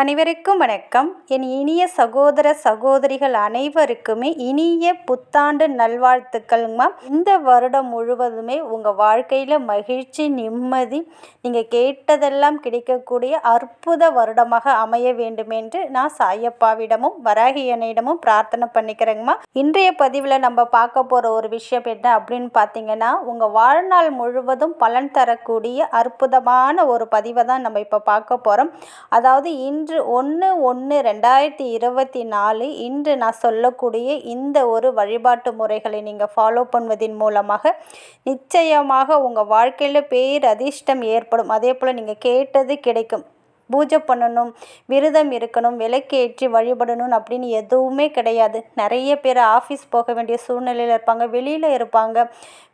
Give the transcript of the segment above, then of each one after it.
அனைவருக்கும் வணக்கம். என் இனிய சகோதர சகோதரிகள் அனைவருக்குமே இனிய புத்தாண்டு நல்வாழ்த்துக்கள்மா இந்த வருடம் முழுவதுமே உங்கள் வாழ்க்கையில் மகிழ்ச்சி நிம்மதி நீங்கள் கேட்டதெல்லாம் கிடைக்கக்கூடிய அற்புத வருடமாக அமைய வேண்டும் என்று நான் சாயப்பாவிடமும் வராகி அன்னையிடமும் பிரார்த்தனை பண்ணிக்கிறேங்கம்மா. இன்றைய பதிவில் நம்ம பார்க்க போகிற ஒரு விஷயம் என்ன அப்படின்னு பார்த்தீங்கன்னா உங்கள் வாழ்நாள் முழுவதும் பலன் தரக்கூடிய அற்புதமான ஒரு பதிவை தான் நம்ம இப்போ பார்க்க போகிறோம் அதாவது இன் இன்று ஒன்று ஒன்று ரெண்டாயிரத்தி இருபத்தி நாலு இன்று நான் சொல்லக்கூடிய இந்த ஒரு வழிபாட்டு முறைகளை நீங்கள் ஃபாலோ பண்ணுவதன் மூலமாக நிச்சயமாக உங்கள் வாழ்க்கையில் பேர் அதிர்ஷ்டம் ஏற்படும். அதே போல் நீங்கள் கேட்டது கிடைக்கும். பூஜை பண்ணணும் விரதம் இருக்கணும் விளக்கேற்றி வழிபடணும் அப்படின்னு எதுவுமே கிடையாது. நிறைய பேர் ஆஃபீஸ் போக வேண்டிய சூழ்நிலையில் இருப்பாங்க வெளியில் இருப்பாங்க.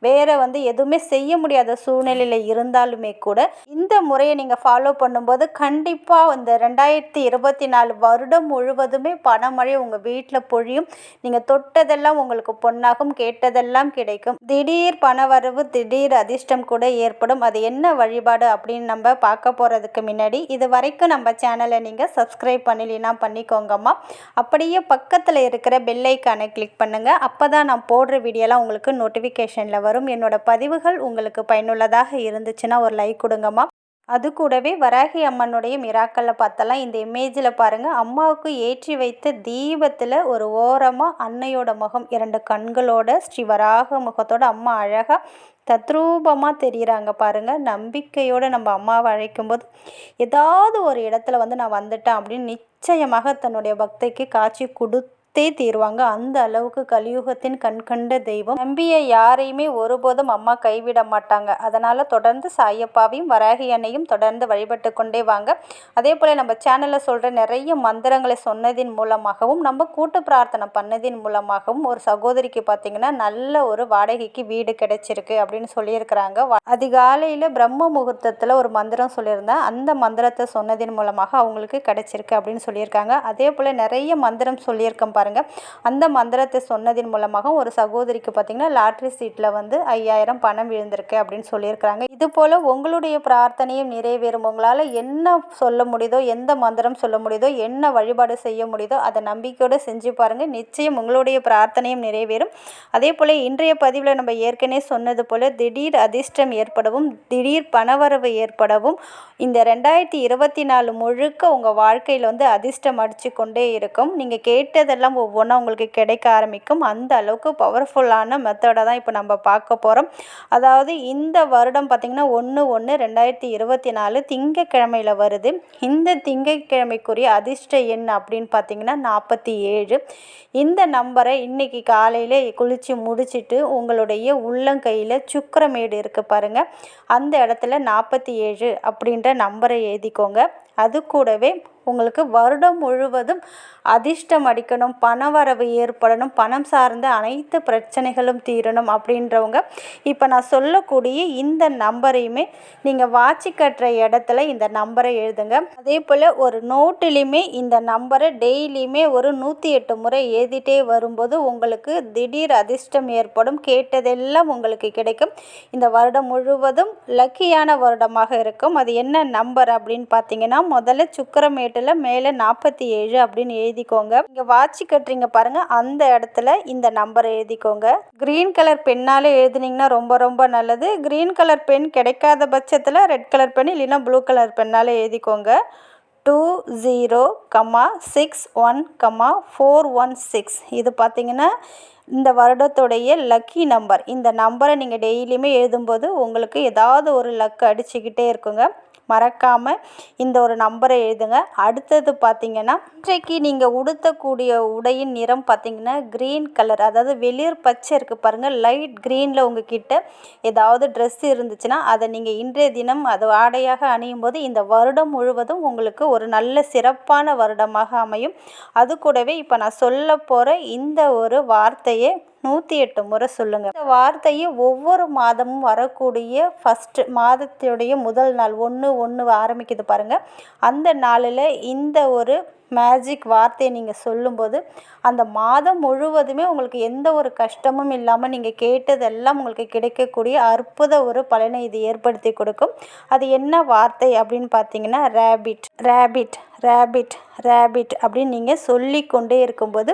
வேறு வந்து எதுவுமே செய்ய முடியாத சூழ்நிலையில் இருந்தாலுமே கூட இந்த முறையை நீங்கள் ஃபாலோ பண்ணும்போது கண்டிப்பாக இந்த ரெண்டாயிரத்தி இருபத்தி நாலு வருடம் முழுவதுமே பணமழை உங்கள் வீட்டில் பொழியும். நீங்கள் தொட்டதெல்லாம் உங்களுக்கு பொன்னாகும் கேட்டதெல்லாம் கிடைக்கும். திடீர் பணவரவு திடீர் அதிர்ஷ்டம் கூட ஏற்படும். அது என்ன வழிபாடு அப்படின்னு நம்ம பார்க்க போகிறதுக்கு முன்னாடி இது வரைக்கும் நம்ம சேனலை நீங்கள் சப்ஸ்கிரைப் பண்ணலைன்னா பண்ணிக்கோங்கம்மா. அப்படியே பக்கத்தில் இருக்கிற பெல்லைக்கானை கிளிக் பண்ணுங்கள் அப்போ தான் நான் போடுற வீடியோலாம் உங்களுக்கு நோட்டிஃபிகேஷனில் வரும். என்னோடய பதிவுகள் உங்களுக்கு பயனுள்ளதாக இருந்துச்சுன்னா ஒரு லைக் கொடுங்கம்மா. அது கூடவே வராகி அம்மனுடைய மிராக்களில் பார்த்தலாம் இந்த இமேஜில் பாருங்கள் அம்மாவுக்கு ஏற்றி வைத்த தீபத்தில் ஒரு ஓரமாக அன்னையோட முகம் இரண்டு கண்களோட ஸ்ரீ வராக முகத்தோட அம்மா அழகாக தத்ரூபமாக தெரிகிறாங்க பாருங்கள் நம்பிக்கையோடு நம்ம அம்மாவை அழைக்கும்போது ஏதாவது ஒரு இடத்துல வந்து நான் வந்துட்டேன் அப்படின்னு நிச்சயமாக தன்னுடைய பக்தைக்கு காட்சி கொடுத்து தே தீர்வாங்க. அந்த அளவுக்கு கலியுகத்தின் கண்கண்ட தெய்வம். நம்பிய யாரையுமே ஒருபோதும் அம்மா கைவிட மாட்டாங்க. அதனால் தொடர்ந்து சாயப்பாவையும் வராகி அன்னையும் தொடர்ந்து வழிபட்டு கொண்டே வாங்க. அதே போல் நம்ம சேனலில் சொல்கிற நிறைய மந்திரங்களை சொன்னதின் மூலமாகவும் நம்ம கூட்டு பிரார்த்தனை பண்ணதின் மூலமாகவும் ஒரு சகோதரிக்கு பார்த்திங்கன்னா நல்ல ஒரு வாடகைக்கு வீடு கிடைச்சிருக்கு அப்படின்னு சொல்லியிருக்கிறாங்க. அதிகாலையில் பிரம்ம முகூர்த்தத்தில் ஒரு மந்திரம் சொல்லியிருந்தேன் அந்த மந்திரத்தை சொன்னதின் மூலமாக அவங்களுக்கு கிடைச்சிருக்கு அப்படின்னு சொல்லியிருக்காங்க. அதே போல் நிறைய மந்திரம் சொல்லியிருக்கேன் பாருங்கள் அந்த மந்திரத்தை சொன்னதின் மூலமாக ஒரு சகோதரிக்கு பார்த்திங்கன்னா லாட்ரி சீட்டில் வந்து ஐயாயிரம் பணம் விழுந்திருக்கு அப்படின்னு சொல்லியிருக்கிறாங்க. இது போல் உங்களுடைய பிரார்த்தனையும் நிறைவேறும். உங்களால் என்ன சொல்ல முடியுதோ எந்த மந்திரம் சொல்ல முடியுதோ என்ன வழிபாடு செய்ய முடியுதோ அதை நம்பிக்கையோடு செஞ்சு பாருங்கள் நிச்சயம் உங்களுடைய பிரார்த்தனையும் நிறைவேறும். அதே போல் இன்றைய பதிவில் நம்ம ஏற்கனவே சொன்னது போல் திடீர் அதிர்ஷ்டம் ஏற்படவும் திடீர் பணவரவு ஏற்படவும் இந்த ரெண்டாயிரத்தி இருபத்தி நாலு முழுக்க உங்கள் வாழ்க்கையில் வந்து அதிர்ஷ்டம் அடித்து கொண்டே இருக்கும். நீங்கள் கேட்டதெல்லாம் எல்லாம் ஒவ்வொன்றா உங்களுக்கு கிடைக்க ஆரம்பிக்கும். அந்த அளவுக்கு பவர்ஃபுல்லான மெத்தடை தான் இப்போ நம்ம பார்க்க போகிறோம் அதாவது இந்த வருடம் பார்த்திங்கன்னா ஒன்று ஒன்று ரெண்டாயிரத்தி இருபத்தி நாலு திங்கக்கிழமையில் வருது. இந்த திங்கக்கிழமைக்குரிய அதிர்ஷ்ட எண் அப்படின்னு பார்த்திங்கன்னா நாற்பத்தி ஏழு. இந்த நம்பரை இன்றைக்கி காலையில் குளித்து முடிச்சுட்டு உங்களுடைய உள்ளங்கையில் சுக்கரமேடு இருக்குது பாருங்கள் அந்த இடத்துல நாற்பத்தி ஏழு அப்படின்ற நம்பரை எழுதிக்கோங்க. அது கூடவே உங்களுக்கு வருடம் முழுவதும் அதிர்ஷ்டம் அடிக்கணும் பண வரவு ஏற்படணும் பணம் சார்ந்த அனைத்து பிரச்சனைகளும் தீரணும் அப்படின்றவங்க. இப்போ நான் சொல்லக்கூடிய இந்த நம்பரையுமே நீங்கள் வாட்சி கட்டுற இடத்துல இந்த நம்பரை எழுதுங்க. அதே போல் ஒரு நோட்டிலையுமே இந்த நம்பரை டெய்லியுமே ஒரு நூற்றி எட்டு முறை எழுதிட்டே வரும்போது உங்களுக்கு திடீர் அதிர்ஷ்டம் ஏற்படும். கேட்டதெல்லாம் உங்களுக்கு கிடைக்கும். இந்த வருடம் முழுவதும் லக்கியான வருடமாக இருக்கும். அது என்ன நம்பர் அப்படின்னு பார்த்தீங்கன்னா முதல்ல சுக்கரமேட்டில் மேலே நாற்பத்தி ஏழு அப்படின்னு எழுதிக்கோங்க. இங்கே வாட்சி கட்டுறீங்க பாருங்கள் அந்த இடத்துல இந்த நம்பரை எழுதிக்கோங்க. க்ரீன் கலர் பெண்ணால் எழுதுனீங்கன்னா ரொம்ப ரொம்ப நல்லது. க்ரீன் கலர் பென் கிடைக்காத பட்சத்தில் ரெட் கலர் பென் இல்லைன்னா ப்ளூ கலர் பெண்ணால் எழுதிக்கோங்க. Two zero comma six one comma four one six இது பார்த்திங்கன்னா இந்த வருடத்துடைய லக்கி நம்பர் இந்த நம்பரை நீங்கள் டெய்லியுமே எழுதும்போது உங்களுக்கு ஏதாவது ஒரு லக் அடிச்சுக்கிட்டே இருக்குங்க. மறக்காமல் இந்த ஒரு நம்பரை எழுதுங்க. அடுத்தது பார்த்தீங்கன்னா இன்றைக்கு நீங்கள் உடுத்தக்கூடிய உடையின் நிறம் பார்த்தீங்கன்னா க்ரீன் கலர் அதாவது வெளிர் பச்சை இருக்குது பாருங்கள் லைட் க்ரீனில் உங்ககிட்ட ஏதாவது ட்ரெஸ் இருந்துச்சுன்னா அதை நீங்கள் இன்றைய தினம் அது ஆடையாக அணியும் போது இந்த வருடம் முழுவதும் உங்களுக்கு ஒரு நல்ல சிறப்பான வருடமாக அமையும். அது கூடவே இப்போ நான் சொல்ல போகிற இந்த ஒரு வார்த்தை வார்த்தையை நூற்றி எட்டு முறை சொல்லுங்கள் இந்த வார்த்தையை ஒவ்வொரு மாதமும் வரக்கூடிய ஃபஸ்ட்டு மாதத்துடைய முதல் நாள் ஒன்று ஒன்று ஆரம்பிக்குது பாருங்கள் அந்த நாளில் இந்த ஒரு மேஜிக் வார்த்தையை நீங்கள் சொல்லும்போது அந்த மாதம் முழுவதுமே உங்களுக்கு எந்த ஒரு கஷ்டமும் இல்லாமல் நீங்கள் கேட்டதெல்லாம் உங்களுக்கு கிடைக்கக்கூடிய அற்புத ஒரு பலனை இது ஏற்படுத்தி கொடுக்கும். அது என்ன வார்த்தை அப்படின்னு பார்த்தீங்கன்னா ரேபிட் ரேபிட் ரேபிட் ரேபிட் அப்படின்னு நீங்கள் சொல்லி கொண்டே இருக்கும்போது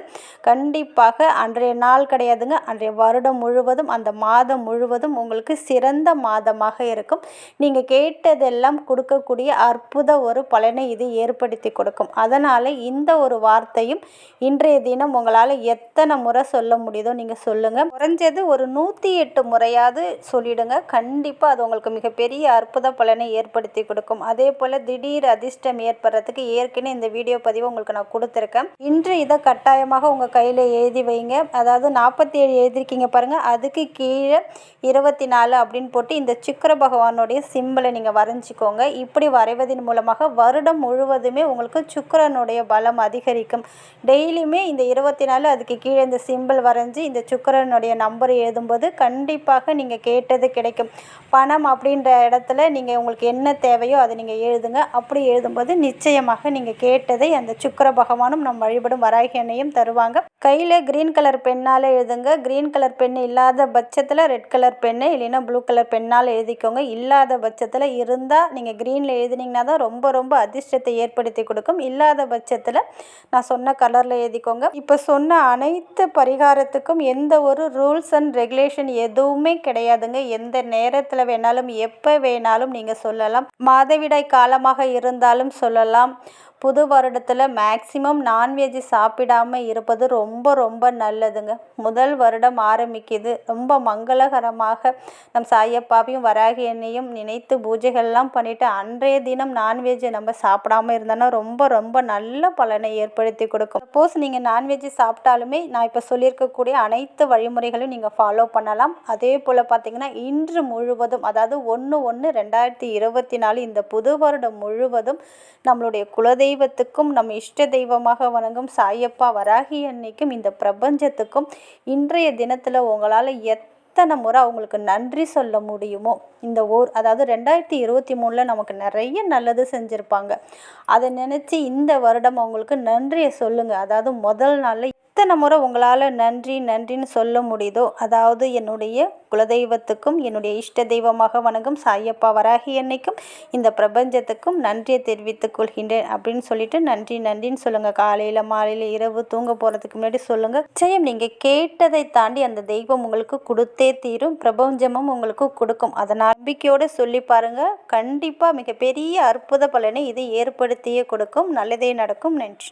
கண்டிப்பாக அன்றைய நாள் கிடையாதுங்க. அன்றைய வருடம் முழுவதும் அந்த மாதம் முழுவதும் உங்களுக்கு சிறந்த மாதமாக இருக்கும். நீங்கள் கேட்டதெல்லாம் கொடுக்கக்கூடிய அற்புத ஒரு பலனை இது ஏற்படுத்தி கொடுக்கும். அதனால் இந்த ஒரு வார்த்தையும் இன்றைய தினம் உங்களால் எத்தனை முறை சொல்ல முடியுதோ நீங்கள் சொல்லுங்கள் குறைஞ்சது ஒரு நூற்றி எட்டு முறையாவது சொல்லிடுங்க. கண்டிப்பாக அது உங்களுக்கு மிகப்பெரிய அற்புத பலனை ஏற்படுத்தி கொடுக்கும். அதே போல் திடீர் அதிர்ஷ்டம் ஏற்படுறதுக்கு ஏற்கனவே இந்த வீடியோ பதிவை உங்களுக்கு நான் கொடுத்துருக்கேன். இன்று இதை கட்டாயமாக உங்கள் கையில் எழுதி வைங்க. அதாவது நாற்பத்தி ஏழு எழுதிருக்கீங்க பாருங்கள் அதுக்கு கீழே இருபத்தி நாலு அப்படின்னு போட்டு இந்த சுக்கர பகவானுடைய சிம்பிளை நீங்கள் வரைஞ்சிக்கோங்க. இப்படி வரைவதன் மூலமாக வருடம் முழுவதுமே உங்களுக்கு சுக்கரனுடைய பலம் அதிகரிக்கும். டெய்லியுமே இந்த இருபத்தி நாலு அதுக்கு கீழே இந்த சிம்பிள் வரைஞ்சி இந்த சுக்கரனுடைய நம்பர் எழுதும்போது கண்டிப்பாக நீங்கள் கேட்டது கிடைக்கும். பணம் அப்படின்ற இடத்துல நீங்கள் உங்களுக்கு என்ன தேவையோ அதை நீங்கள் எழுதுங்க. அப்படி எழுதும்போது நிச்சயமாக நீங்கள் கேட்டதை அந்த சுக்கர பகவானும் நம் வழிபடும் வராகியனையும் தருவாங்க. கையில் க்ரீன் கலர் பெண்ணால் எழுதுங்க. க்ரீன் கலர் பெண் இல்லாத பட்சத்தில் ரெட் கலர் பென்னு இல்லைன்னா ப்ளூ கலர் பெண்ணால் எழுதிக்கோங்க. இல்லாத பட்சத்தில் இருந்தால் நீங்கள் க்ரீனில் எழுதினீங்கன்னா தான் ரொம்ப ரொம்ப அதிர்ஷ்டத்தை ஏற்படுத்தி கொடுக்கும். இல்லாத பட்சத்தில் நான் சொன்ன கலரில் எழுதிக்கோங்க. இப்போ சொன்ன அனைத்து பரிகாரத்துக்கும் எந்த ஒரு ரூல்ஸ் அண்ட் ரெகுலேஷன் எதுவுமே கிடையாதுங்க. எந்த நேரத்தில் வேணாலும் எப்போ வேணாலும் நீங்கள் சொல்லலாம். மாதவிடாய் காலமாக இருந்தாலும் சொல்லலாம். புது வருடத்தில் மேக்சிமம் நான்வெஜ் சாப்பிடாமல் இருப்பது ரொம்ப ரொம்ப நல்லதுங்க. முதல் வருடம் ஆரம்பிக்குது. ரொம்ப மங்களகரமாக நம் சாயப்பாவையும் வராகி எண்ணையும் நினைத்து பூஜைகள்லாம் பண்ணிவிட்டு அன்றைய தினம் நான்வெஜ்ஜை நம்ம சாப்பிடாமல் இருந்தோன்னா ரொம்ப ரொம்ப நல்ல பலனை ஏற்படுத்தி கொடுக்கும். சப்போஸ் நீங்கள் நான்வெஜ் சாப்பிட்டாலுமே நான் இப்போ சொல்லியிருக்கக்கூடிய அனைத்து வழிமுறைகளையும் நீங்கள் ஃபாலோ பண்ணலாம். அதே போல் பார்த்திங்கன்னா இன்று முழுவதும் அதாவது ஒன்று ஒன்று ரெண்டாயிரத்தி இருபத்தி நாலு இந்த புது வருடம் முழுவதும் நம்மளுடைய குலதெய்வ தெய்வத்துக்கும் நம் இஷ்ட தெய்வமாக வணங்கும் சாயப்பா வராகி அன்னைக்கும் இந்த பிரபஞ்சத்துக்கும் இன்றைய தினத்தில் உங்களால் எத்தனை முறை அவங்களுக்கு நன்றி சொல்ல முடியுமோ இந்த ஓர் அதாவது ரெண்டாயிரத்தி இருபத்தி மூணில் நமக்கு நிறைய நல்லது செஞ்சுருப்பாங்க. அதை நினச்சி இந்த வருடம் அவங்களுக்கு நன்றியை சொல்லுங்கள் அதாவது முதல் நாளில் எத்தனை முறை உங்களால் நன்றி நன்றின்னு சொல்ல முடியுதோ அதாவது என்னுடைய குலதெய்வத்துக்கும் என்னுடைய இஷ்ட தெய்வமாக வணங்கும் சாயப்பா வராகி என்னைக்கும் இந்த பிரபஞ்சத்துக்கும் நன்றியை தெரிவித்துக் கொள்கின்றேன் அப்படின்னு சொல்லிட்டு நன்றி நன்றின்னு சொல்லுங்கள் காலையில் மாலையில் இரவு தூங்க போகிறதுக்கு முன்னாடி சொல்லுங்கள் நிச்சயம் நீங்கள் கேட்டதை தாண்டி அந்த தெய்வம் உங்களுக்கு கொடுத்தே தீரும் பிரபஞ்சமும் உங்களுக்கு கொடுக்கும். அதை நம்பிக்கையோடு சொல்லி பாருங்கள் கண்டிப்பாக மிகப்பெரிய அற்புத பலனை இது ஏற்படுத்தியே கொடுக்கும். நல்லதே நடக்கும். நன்றி.